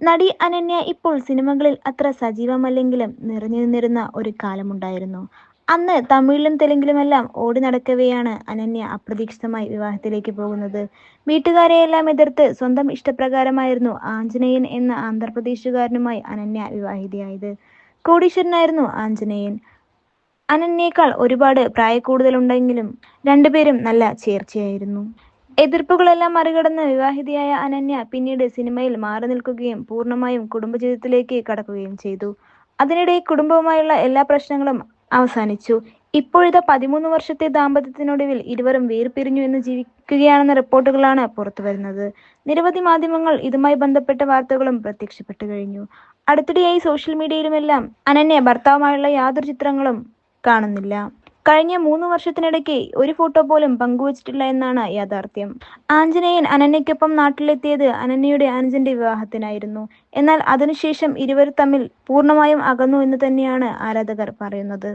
നടി അനന്യ ഇപ്പോൾ സിനിമകളിൽ അത്ര സജീവമല്ലെങ്കിലും നിറഞ്ഞു നിന്നിരുന്ന ഒരു കാലമുണ്ടായിരുന്നു. അന്ന് തമിഴിലും തെലുങ്കിലുമെല്ലാം ഓടി നടക്കവെയാണ് അനന്യ അപ്രതീക്ഷിതമായി വിവാഹത്തിലേക്ക് പോകുന്നത്. വീട്ടുകാരെയെല്ലാം എതിർത്ത് സ്വന്തം ഇഷ്ടപ്രകാരമായിരുന്നു ആഞ്ജനേയൻ എന്ന ആന്ധ്രാപ്രദേശുകാരനുമായി അനന്യ വിവാഹിതയായത്. കോടീശ്വരനായിരുന്നു ആഞ്ജനേയൻ. അനന്യേക്കാൾ ഒരുപാട് പ്രായക്കൂടുതലുണ്ടെങ്കിലും രണ്ടുപേരും നല്ല ചേർച്ചയായിരുന്നു. എതിർപ്പുകളെല്ലാം മറികടന്ന് വിവാഹിതയായ അനന്യ പിന്നീട് സിനിമയിൽ മാറി നിൽക്കുകയും പൂർണമായും കുടുംബജീവിതത്തിലേക്ക് കടക്കുകയും ചെയ്തു. അതിനിടെ കുടുംബവുമായുള്ള എല്ലാ പ്രശ്നങ്ങളും അവസാനിച്ചു. ഇപ്പോഴത്തെ പതിമൂന്ന് വർഷത്തെ ദാമ്പത്യത്തിനൊടുവിൽ ഇരുവരും വേർപിരിഞ്ഞു എന്ന് ജീവിക്കുകയാണെന്ന റിപ്പോർട്ടുകളാണ് പുറത്തുവരുന്നത് നിരവധി മാധ്യമങ്ങൾ ഇതുമായി ബന്ധപ്പെട്ട വാർത്തകളും പ്രത്യക്ഷപ്പെട്ടു കഴിഞ്ഞു. അടുത്തിടെയായി സോഷ്യൽ മീഡിയയിലുമെല്ലാം അനന്യ ഭർത്താവുമായുള്ള യാതൊരു ചിത്രങ്ങളും കാണുന്നില്ല. കഴിഞ്ഞ മൂന്ന് വർഷത്തിനിടയ്ക്ക് ഒരു ഫോട്ടോ പോലും പങ്കുവച്ചിട്ടില്ല എന്നാണ് യാഥാർത്ഥ്യം. ആഞ്ജനേയൻ അനന്യയ്ക്കൊപ്പം നാട്ടിലെത്തിയത് അനന്യയുടെ അനുജന്റെ വിവാഹത്തിനായിരുന്നു. എന്നാൽ അതിനുശേഷം ഇരുവരും തമ്മിൽ പൂർണമായും അകന്നു എന്ന് തന്നെയാണ് ആരാധകർ പറയുന്നത്.